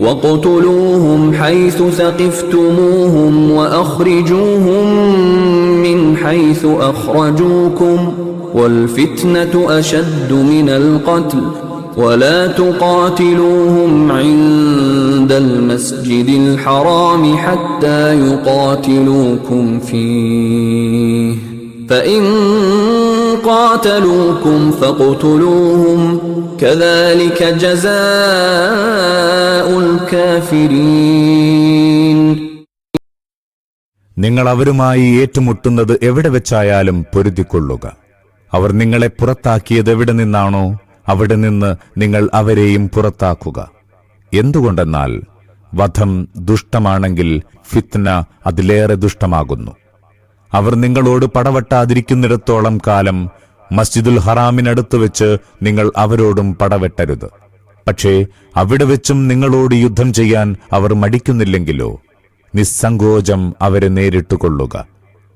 واقتلوهم حيث ثقفتموهم واخرجوهم من حيث اخرجوكم والفتنه اشد من القتل ولا تقاتلوهم عند المسجد الحرام حتى يقاتلوكم فيه فان قاتلوكم فاقتلوهم كذلك جزاء الكافرين നിങ്ങൾ അവരുമായി ഏറ്റുമുട്ടുന്നത് എവിടെ വെച്ചായാലും പൊരുതിക്കൊള്ളുക അവർ നിങ്ങളെ പുറത്താക്കിയത് എവിടെ നിന്നാണോ അവിടെ നിന്ന് നിങ്ങൾ അവരെയും പുറത്താക്കുക എന്തുകൊണ്ടെന്നാൽ വധം ദുഷ്ടമാണെങ്കിൽ ഫിത്ന അതിലേറെ ദുഷ്ടമാകുന്നു അവർ നിങ്ങളോട് പടവെട്ടാതിരിക്കുന്നിടത്തോളം കാലം മസ്ജിദുൽ ഹറാമിനടുത്ത് വെച്ച് നിങ്ങൾ അവരോടും പടവെട്ടരുത്. പക്ഷേ അവിടെ വെച്ചും നിങ്ങളോട് യുദ്ധം ചെയ്യാൻ അവർ മടിക്കുന്നില്ലെങ്കിലോ? നിസ്സങ്കോചം അവരെ നേരിട്ടുകൊള്ളുക.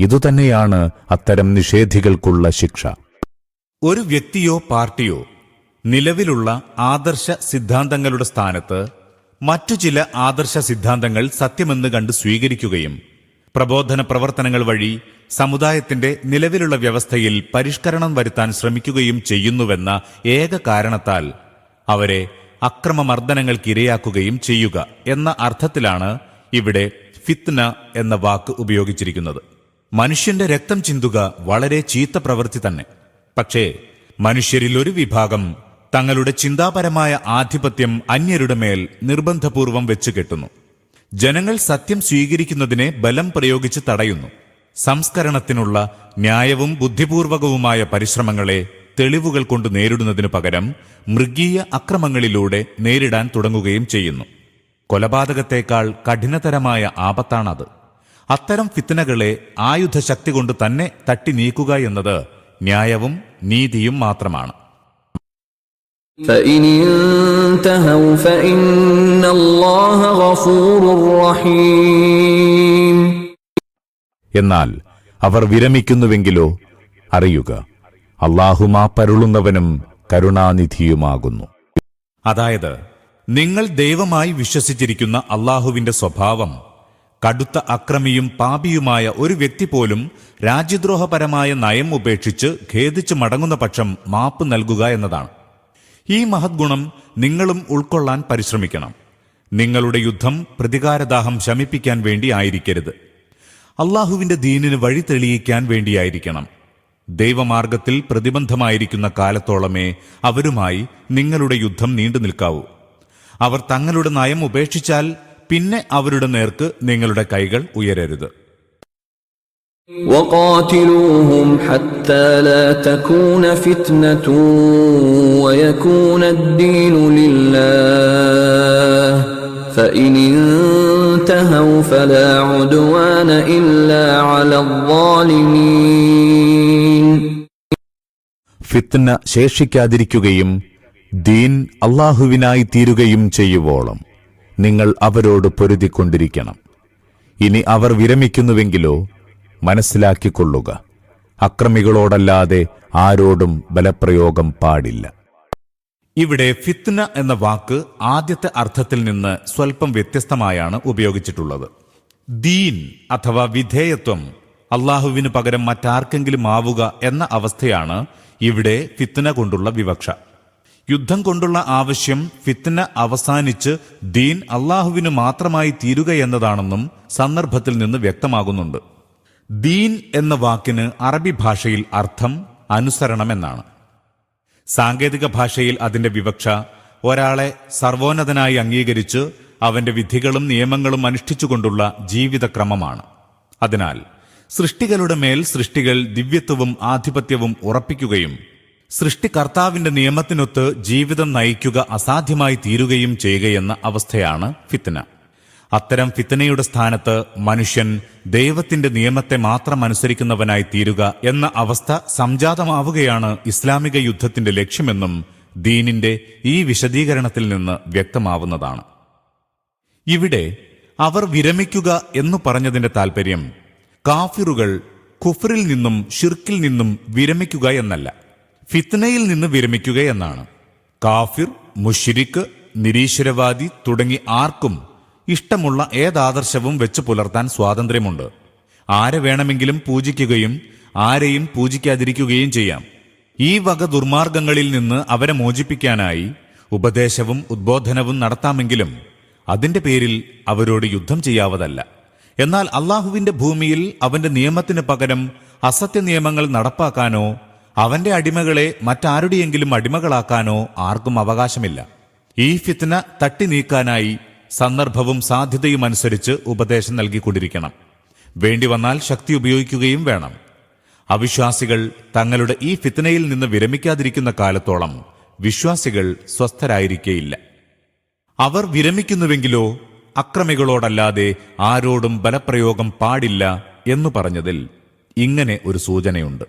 ഇതുതന്നെയാണ് അത്തരം നിഷേധികൾക്കുള്ള ശിക്ഷ. ഒരു വ്യക്തിയോ പാർട്ടിയോ നിലവിലുള്ള ആദർശ സിദ്ധാന്തങ്ങളുടെ സ്ഥാനത്ത് മറ്റു ചില ആദർശ സിദ്ധാന്തങ്ങൾ സത്യമെന്ന് കണ്ട് സ്വീകരിക്കുകയും പ്രബോധന പ്രവർത്തനങ്ങൾ വഴി സമുദായത്തിന്റെ നിലവിലുള്ള വ്യവസ്ഥയിൽ പരിഷ്കരണം വരുത്താൻ ശ്രമിക്കുകയും ചെയ്യുന്നുവെന്ന ഏക കാരണത്താൽ അവരെ അക്രമമർദ്ദനങ്ങൾക്കിരയാക്കുകയും ചെയ്യുക എന്ന അർത്ഥത്തിലാണ് ഇവിടെ ഫിത്ന എന്ന വാക്ക് ഉപയോഗിച്ചിരിക്കുന്നത്. മനുഷ്യന്റെ രക്തം ചിന്തുക വളരെ ചീത്ത പ്രവൃത്തി തന്നെ. പക്ഷേ മനുഷ്യരിൽ ഒരു വിഭാഗം തങ്ങളുടെ ചിന്താപരമായ ആധിപത്യം അന്യരുടെ മേൽ നിർബന്ധപൂർവം വെച്ചു കെട്ടുന്നു. ജനങ്ങൾ സത്യം സ്വീകരിക്കുന്നതിനെ ബലം പ്രയോഗിച്ച് തടയുന്നു. സംസ്കരണത്തിനുള്ള ന്യായവും ബുദ്ധിപൂർവകവുമായ പരിശ്രമങ്ങളെ തെളിവുകൾ കൊണ്ട് നേരിടുന്നതിനു പകരം മൃഗീയ അക്രമങ്ങളിലൂടെ നേരിടാൻ തുടങ്ങുകയും ചെയ്യുന്നു. കൊലപാതകത്തേക്കാൾ കഠിനതരമായ ആപത്താണത്. അത്തരം ഫിത്തനകളെ ആയുധശക്തി കൊണ്ട് തന്നെ തട്ടി നീക്കുക എന്നത് ന്യായവും നീതിയും മാത്രമാണ്. فإن انتهوا فإن الله غفور رحيم എന്നാൽ അവർ വിരമിക്കുന്നുവെങ്കിലോ അറിയുക അള്ളാഹു മാപ്പരുളുന്നവനും കരുണാനിധിയുമാകുന്നു അതായത് നിങ്ങൾ ദൈവമായി വിശ്വസിച്ചിരിക്കുന്ന അള്ളാഹുവിന്റെ സ്വഭാവം കടുത്ത അക്രമിയും പാപിയുമായ ഒരു വ്യക്തി പോലും രാജ്യദ്രോഹപരമായ നയം ഉപേക്ഷിച്ച് ഖേദിച്ചു മടങ്ങുന്ന പക്ഷം മാപ്പ് നൽകുക എന്നതാണ് ഈ മഹദ്ഗുണം നിങ്ങളും ഉൾക്കൊള്ളാൻ പരിശ്രമിക്കണം. നിങ്ങളുടെ യുദ്ധം പ്രതികാരദാഹം ശമിപ്പിക്കാൻ വേണ്ടി ആയിരിക്കരുത്. അള്ളാഹുവിന്റെ ദീനിന് വഴി തെളിയിക്കാൻ വേണ്ടിയായിരിക്കണം. ദൈവമാർഗത്തിൽ പ്രതിബന്ധമായിരിക്കുന്ന കാലത്തോളമേ അവരുമായി നിങ്ങളുടെ യുദ്ധം നീണ്ടു നിൽക്കാവൂ. അവർ തങ്ങളുടെ നയം ഉപേക്ഷിച്ചാൽ പിന്നെ അവരുടെ നേർക്ക് നിങ്ങളുടെ കൈകൾ ഉയരരുത്. وقاتلوهم حتى لا تكون فتنة ويكون الدين لله فإن انتهوا فلا عدوان إلا على الظالمين ഫിത്ന ശേഷിക്കാതിരിക്കുകയും ദീൻ അള്ളാഹുവിനായി തീരുകയും ചെയ്യുവോളം നിങ്ങൾ അവരോട് പൊരുതിക്കൊണ്ടിരിക്കണം ഇനി അവർ വിരമിക്കുന്നുവെങ്കിലോ മനസ്സിലാക്കിക്കൊള്ളുക. അക്രമികളോടല്ലാതെ ആരോടും ബലപ്രയോഗം പാടില്ല. ഇവിടെ ഫിത്ന എന്ന വാക്ക് ആദ്യത്തെ അർത്ഥത്തിൽ നിന്ന് സ്വൽപ്പം വ്യത്യസ്തമായാണ് ഉപയോഗിച്ചിട്ടുള്ളത്. ദീൻ അഥവാ വിധേയത്വം അള്ളാഹുവിന് പകരം മറ്റാർക്കെങ്കിലും ആവുക എന്ന അവസ്ഥയാണ് ഇവിടെ ഫിത്ന കൊണ്ടുള്ള വിവക്ഷ. യുദ്ധം കൊണ്ടുള്ള ആവശ്യം ഫിത്ന അവസാനിച്ച് ദീൻ അള്ളാഹുവിന് മാത്രമായി തീരുക എന്നതാണെന്നും സന്ദർഭത്തിൽ നിന്ന് വ്യക്തമാകുന്നുണ്ട്. ദീൻ എന്ന വാക്കിന് അറബി ഭാഷയിൽ അർത്ഥം അനുസരണം എന്നാണ് സാങ്കേതിക ഭാഷയിൽ അതിന്റെ വിവക്ഷ ഒരാളെ സർവോന്നതനായി അംഗീകരിച്ച് അവന്റെ വിധികളും നിയമങ്ങളും അനുഷ്ഠിച്ചുകൊണ്ടുള്ള ജീവിതക്രമമാണ്. അതിനാൽ സൃഷ്ടികളുടെ മേൽ സൃഷ്ടികൾ ദിവ്യത്വവും ആധിപത്യവും ഉറപ്പിക്കുകയും സൃഷ്ടികർത്താവിന്റെ നിയമത്തിനൊത്ത് ജീവിതം നയിക്കുക അസാധ്യമായി തീരുകയും ചെയ്യുകയെന്ന അവസ്ഥയാണ് ഫിത്ന. അത്തരം ഫിത്തനയുടെ സ്ഥാനത്ത് മനുഷ്യൻ ദൈവത്തിന്റെ നിയമത്തെ മാത്രം അനുസരിക്കുന്നവനായി തീരുക എന്ന അവസ്ഥ സംജാതമാവുകയാണ് ഇസ്ലാമിക യുദ്ധത്തിന്റെ ലക്ഷ്യമെന്നും ദീനിന്റെ ഈ വിശദീകരണത്തിൽ നിന്ന് വ്യക്തമാവുന്നതാണ്. ഇവിടെ അവർ വിരമിക്കുക എന്നു പറഞ്ഞതിന്റെ താൽപര്യം കാഫിറുകൾ ഖുഫറിൽ നിന്നും ഷിർക്കിൽ നിന്നും വിരമിക്കുക എന്നല്ല ഫിത്നയിൽ നിന്ന് വിരമിക്കുക എന്നാണ്. കാഫിർ മുഷിരിക്ക് നിരീശ്വരവാദി തുടങ്ങി ആർക്കും ഇഷ്ടമുള്ള ഏതാദർശവും വെച്ചു പുലർത്താൻ സ്വാതന്ത്ര്യമുണ്ട്. ആരെ വേണമെങ്കിലും പൂജിക്കുകയും ആരെയും പൂജിക്കാതിരിക്കുകയും ചെയ്യാം. ഈ വക ദുർമാർഗങ്ങളിൽ നിന്ന് അവരെ മോചിപ്പിക്കാനായി ഉപദേശവും ഉദ്ബോധനവും നടത്താമെങ്കിലും അതിന്റെ പേരിൽ അവരോട് യുദ്ധം ചെയ്യാവതല്ല. എന്നാൽ അള്ളാഹുവിന്റെ ഭൂമിയിൽ അവന്റെ നിയമത്തിന് പകരം അസത്യ നിയമങ്ങൾ നടപ്പാക്കാനോ അവന്റെ അടിമകളെ മറ്റാരുടെയെങ്കിലും അടിമകളാക്കാനോ ആർക്കും അവകാശമില്ല. ഈ ഫിത്ന തട്ടി നീക്കാനായി സന്ദർഭവും സാധ്യതയും അനുസരിച്ച് ഉപദേശം നൽകിക്കൊണ്ടിരിക്കണം. വേണ്ടി വന്നാൽ ശക്തി ഉപയോഗിക്കുകയും വേണം. അവിശ്വാസികൾ തങ്ങളുടെ ഈ ഫിത്തനയിൽ നിന്ന് വിരമിക്കാതിരിക്കുന്ന കാലത്തോളം വിശ്വാസികൾ സ്വസ്ഥരായിരിക്കേയില്ല. അവർ വിരമിക്കുന്നുവെങ്കിലോ അക്രമികളോടല്ലാതെ ആരോടും ബലപ്രയോഗം പാടില്ല എന്നു പറഞ്ഞതിൽ ഇങ്ങനെ ഒരു സൂചനയുണ്ട്.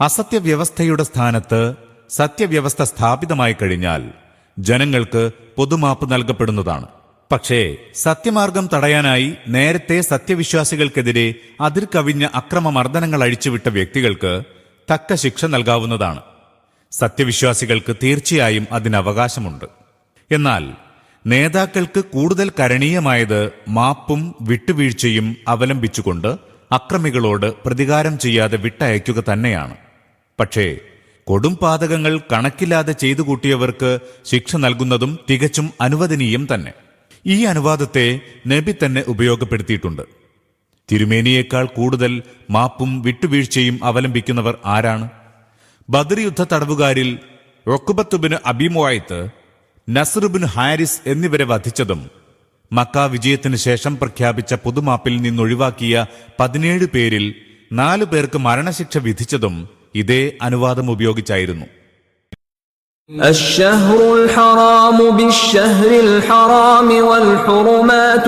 അസത്യവ്യവസ്ഥയുടെ സ്ഥാനത്ത് സത്യവ്യവസ്ഥ സ്ഥാപിതമായി കഴിഞ്ഞാൽ ജനങ്ങൾക്ക് പൊതുമാപ്പ് നൽകപ്പെടുന്നതാണ്. പക്ഷേ സത്യമാർഗം തടയാനായി നേരത്തെ സത്യവിശ്വാസികൾക്കെതിരെ അതിർകവിഞ്ഞ അക്രമമർദ്ദനങ്ങൾ അഴിച്ചുവിട്ട വ്യക്തികൾക്ക് തക്ക ശിക്ഷ നൽകാവുന്നതാണ്. സത്യവിശ്വാസികൾക്ക് തീർച്ചയായും അതിനവകാശമുണ്ട്. എന്നാൽ നേതാക്കൾക്ക് കൂടുതൽ കരണീയമായത് മാപ്പും വിട്ടുവീഴ്ചയും അവലംബിച്ചുകൊണ്ട് അക്രമികളോട് പ്രതികാരം ചെയ്യാതെ വിട്ടയക്കുക തന്നെയാണ്. പക്ഷേ കൊടുംപാതകങ്ങൾ കണക്കില്ലാതെ ചെയ്തു കൂട്ടിയവർക്ക് ശിക്ഷ നൽകുന്നതും തികച്ചും അനുവദനീയം തന്നെ. ഈ അനുവാദത്തെ നബി തന്നെ ഉപയോഗപ്പെടുത്തിയിട്ടുണ്ട്. തിരുമേനിയേക്കാൾ കൂടുതൽ മാപ്പും വിട്ടുവീഴ്ചയും അവലംബിക്കുന്നവർ ആരാണ്? ബദർ യുദ്ധ തടവുകാരിൽ റൊക്കുബത്തുബിന് അബിമുവായത്ത് നസറുബിൻ ഹാരിസ് എന്നിവരെ വധിച്ചതും മക്ക വിജയത്തിന് ശേഷം പ്രഖ്യാപിച്ച പുതുമാപ്പിൽ നിന്നൊഴിവാക്കിയ പതിനേഴ് പേരിൽ നാലു പേർക്ക് മരണശിക്ഷ വിധിച്ചതും ഇതേ അനുവാദം ഉപയോഗിച്ചായിരുന്നു الشهر الحرام بالشهر الحرام والحرمات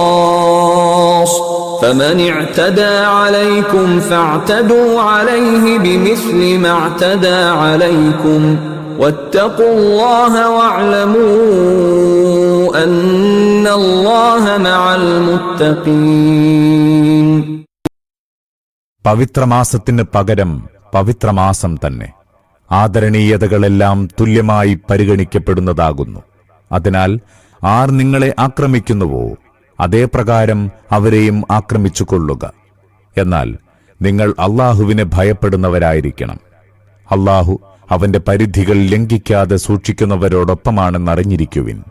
قصاص فمن اعتدى عليكم فاعتدوا عليه بمثل ما اعتدى عليكم واتقوا الله واعلموا أن الله مع المتقين പവിത്രമാസത്തിന് പകരം പവിത്രമാസം തന്നെ. ആദരണീയതകളെല്ലാം തുല്യമായി പരിഗണിക്കപ്പെടുന്നതാകുന്നു. അതിനാൽ ആർ നിങ്ങളെ ആക്രമിക്കുന്നുവോ അതേ പ്രകാരം അവരെയും ആക്രമിച്ചുകൊള്ളുക. എന്നാൽ നിങ്ങൾ അള്ളാഹുവിനെ ഭയപ്പെടുന്നവരായിരിക്കണം. അള്ളാഹു അവന്റെ പരിധികൾ ലംഘിക്കാതെ സൂക്ഷിക്കുന്നവരോടൊപ്പമാണെന്നറിഞ്ഞിരിക്കുവിൻ.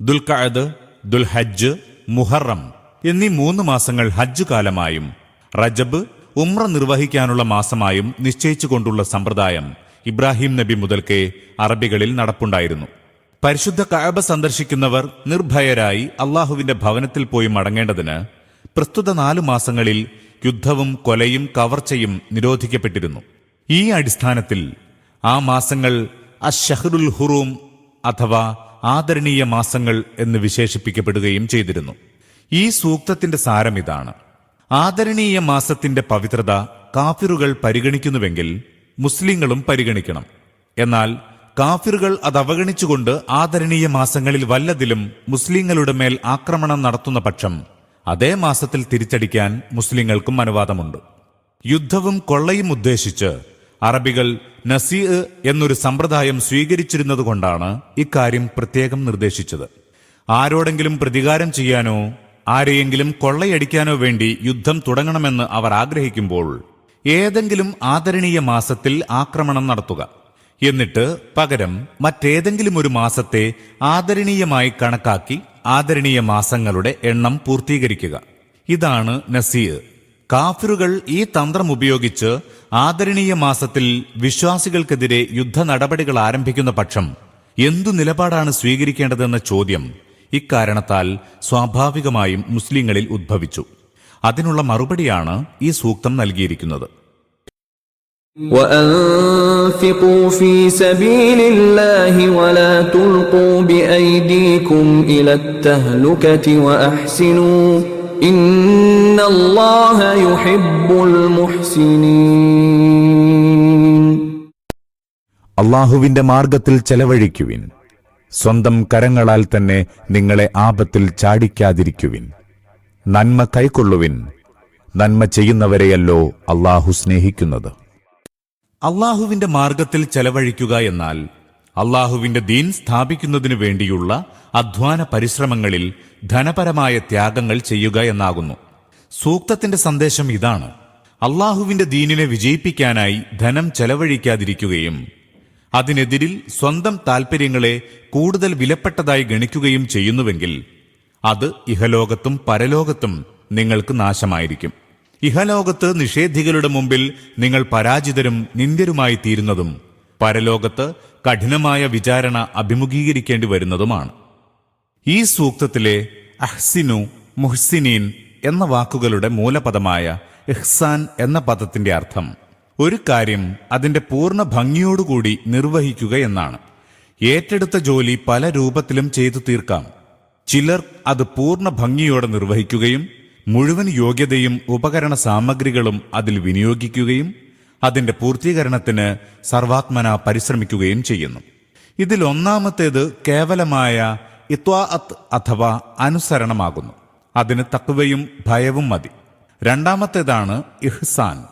ദുൽഖഅദ് ദുൽഹജ്ജ് മുഹറം എന്നീ മൂന്ന് മാസങ്ങൾ ഹജ്ജ് കാലമായും റജബ് ഉമ്ര നിർവഹിക്കാനുള്ള മാസമായും നിശ്ചയിച്ചുകൊണ്ടുള്ള സമ്പ്രദായം ഇബ്രാഹിം നബി മുതൽക്കേ അറബികളിൽ നടപ്പുണ്ടായിരുന്നു. പരിശുദ്ധ കഅബ സന്ദർശിക്കുന്നവർ നിർഭയരായി അള്ളാഹുവിന്റെ ഭവനത്തിൽ പോയി മടങ്ങേണ്ടതിന് പ്രസ്തുത നാലു മാസങ്ങളിൽ യുദ്ധവും കൊലയും കവർച്ചയും നിരോധിക്കപ്പെട്ടിരുന്നു. ഈ അടിസ്ഥാനത്തിൽ ആ മാസങ്ങൾ അഷഹറുൽ ഹുറൂം അഥവാ ആദരണീയ മാസങ്ങൾ എന്ന് വിശേഷിപ്പിക്കപ്പെടുകയും ചെയ്തിരുന്നു. ഈ സൂക്തത്തിന്റെ സാരം ഇതാണ്. ആദരണീയ മാസത്തിന്റെ പവിത്രത കാഫിറുകൾ പരിഗണിക്കുന്നുവെങ്കിൽ മുസ്ലിങ്ങളും പരിഗണിക്കണം. എന്നാൽ കാഫിറുകൾ അത് അവഗണിച്ചുകൊണ്ട് ആദരണീയ മാസങ്ങളിൽ വല്ലതിലും മുസ്ലിങ്ങളുടെ മേൽ ആക്രമണം നടത്തുന്ന പക്ഷം അതേ മാസത്തിൽ തിരിച്ചടിക്കാൻ മുസ്ലിങ്ങൾക്കും അനുവാദമുണ്ട്. യുദ്ധവും കൊള്ളയും ഉദ്ദേശിച്ച് അറബികൾ നസീ എന്നൊരു സമ്പ്രദായം സ്വീകരിച്ചിരുന്നതുകൊണ്ടാണ് ഇക്കാര്യം പ്രത്യേകം നിർദ്ദേശിച്ചത്. ആരോടെങ്കിലും പ്രതികാരം ചെയ്യാനോ ആരെയെങ്കിലും കൊള്ളയടിക്കാനോ വേണ്ടി യുദ്ധം തുടങ്ങണമെന്ന് അവർ ആഗ്രഹിക്കുമ്പോൾ ഏതെങ്കിലും ആദരണീയ മാസത്തിൽ ആക്രമണം നടത്തുക. എന്നിട്ട് പകരം മറ്റേതെങ്കിലും ഒരു മാസത്തെ ആദരണീയമായി കണക്കാക്കി ആദരണീയ മാസങ്ങളുടെ എണ്ണം പൂർത്തീകരിക്കുക. ഇതാണ് നസീർ. കാഫിറുകൾ ഈ തന്ത്രം ഉപയോഗിച്ച് ആദരണീയ മാസത്തിൽ വിശ്വാസികൾക്കെതിരെ യുദ്ധ നടപടികൾ ആരംഭിക്കുന്ന പക്ഷം എന്തു നിലപാടാണ് സ്വീകരിക്കേണ്ടതെന്ന ചോദ്യം ഇക്കാരണത്താൽ സ്വാഭാവികമായും മുസ്ലിങ്ങളിൽ ഉദ്ഭവിച്ചു. അതിനുള്ള മറുപടിയാണ് ഈ സൂക്തം നൽകിയിരിക്കുന്നത്. അള്ളാഹുവിന്റെ മാർഗത്തിൽ ചെലവഴിക്കുവിൻ. സ്വന്തം കരങ്ങളാൽ തന്നെ നിങ്ങളെ ആപത്തിൽ ചാടിക്കാതിരിക്കുവിൻ. നന്മ കൈക്കൊള്ളുവിൻ. നന്മ ചെയ്യുന്നവരെയല്ലോ അള്ളാഹു സ്നേഹിക്കുന്നത്. അള്ളാഹുവിന്റെ മാർഗത്തിൽ ചെലവഴിക്കുക എന്നാൽ അള്ളാഹുവിന്റെ ദീൻ സ്ഥാപിക്കുന്നതിനു വേണ്ടിയുള്ള അധ്വാന പരിശ്രമങ്ങളിൽ ധനപരമായ ത്യാഗങ്ങൾ ചെയ്യുക എന്നാകുന്നു. സൂക്തത്തിന്റെ സന്ദേശം ഇതാണ്. അള്ളാഹുവിന്റെ ദീനിനെ വിജയിപ്പിക്കാനായി ധനം ചെലവഴിക്കാതിരിക്കുകയും അതിനെതിരിൽ സ്വന്തം താൽപ്പര്യങ്ങളെ കൂടുതൽ വിലപ്പെട്ടതായി ഗണിക്കുകയും ചെയ്യുന്നുവെങ്കിൽ അത് ഇഹലോകത്തും പരലോകത്തും നിങ്ങൾക്ക് നാശമായിരിക്കും. ഇഹലോകത്ത് നിഷേധികളുടെ മുമ്പിൽ നിങ്ങൾ പരാജിതരും നിന്ദ്യരുമായി തീരുന്നതും പരലോകത്ത് കഠിനമായ വിചാരണ അഭിമുഖീകരിക്കേണ്ടി വരുന്നതുമാണ്. ഈ സൂക്തത്തിലെ അഹ്സിനു മുഹ്സിനീൻ എന്ന വാക്കുകളുടെ മൂലപദമായ ഇഹ്സാൻ എന്ന പദത്തിന്റെ അർത്ഥം ഒരു കാര്യം അതിന്റെ പൂർണ ഭംഗിയോടുകൂടി നിർവഹിക്കുക എന്നാണ്. ഏറ്റെടുത്ത ജോലി പല രൂപത്തിലും ചെയ്തു തീർക്കാം. ചിലർ അത് പൂർണ ഭംഗിയോടെ നിർവഹിക്കുകയും മുഴുവൻ യോഗ്യതയും ഉപകരണ സാമഗ്രികളും അതിൽ വിനിയോഗിക്കുകയും അതിന്റെ പൂർത്തീകരണത്തിന് സർവാത്മന പരിശ്രമിക്കുകയും ചെയ്യുന്നു. ഇതിൽ ഒന്നാമത്തേത് കേവലമായ ഇത്വാഅത്ത് അഥവാ അനുസരണമാകുന്നു. അതിന് തക്കവയും ഭയവും മതി. രണ്ടാമത്തേതാണ് ഇഹ്സാൻ.